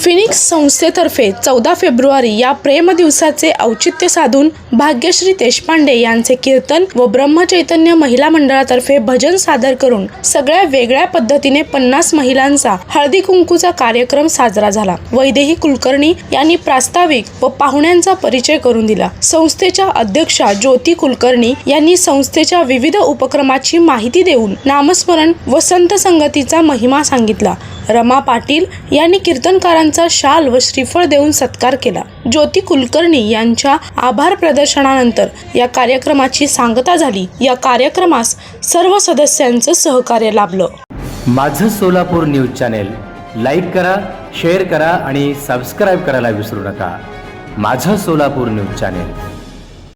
Phoenix संस्थेतर्फे चौदा फेब्रुवारी या प्रेम दिवसाचे औचित्य साधून भाग्यश्री देशपांडे यांचे कीर्तन व ब्रह्मचैतन्य महिला मंडळातर्फे भजन सादर करून सगळ्या वेगळ्या पद्धतीने पन्नास महिलांचा हळदी कुंकूचा कार्यक्रम साजरा झाला. वैदेही कुलकर्णी यांनी प्रास्ताविक व पाहुण्यांचा परिचय करून दिला. संस्थेच्या अध्यक्षा ज्योती कुलकर्णी यांनी संस्थेच्या विविध उपक्रमाची माहिती देऊन नामस्मरण व संत संगतीचा महिमा सांगितला. रमा पाटील यांनी कीर्तनकारांचा शाल व श्रीफळ देऊन सत्कार केला. ज्योती कुलकर्णी यांच्या आभार प्रदर्शनानंतर या कार्यक्रमाची सांगता झाली. या कार्यक्रमास सर्व सदस्यांचं सहकार्य लाभलं. माझं सोलापूर न्यूज चॅनेल लाईक करा शेअर करा आणि सबस्क्राईब करायला विसरू नका. माझं सोलापूर न्यूज चॅनेल.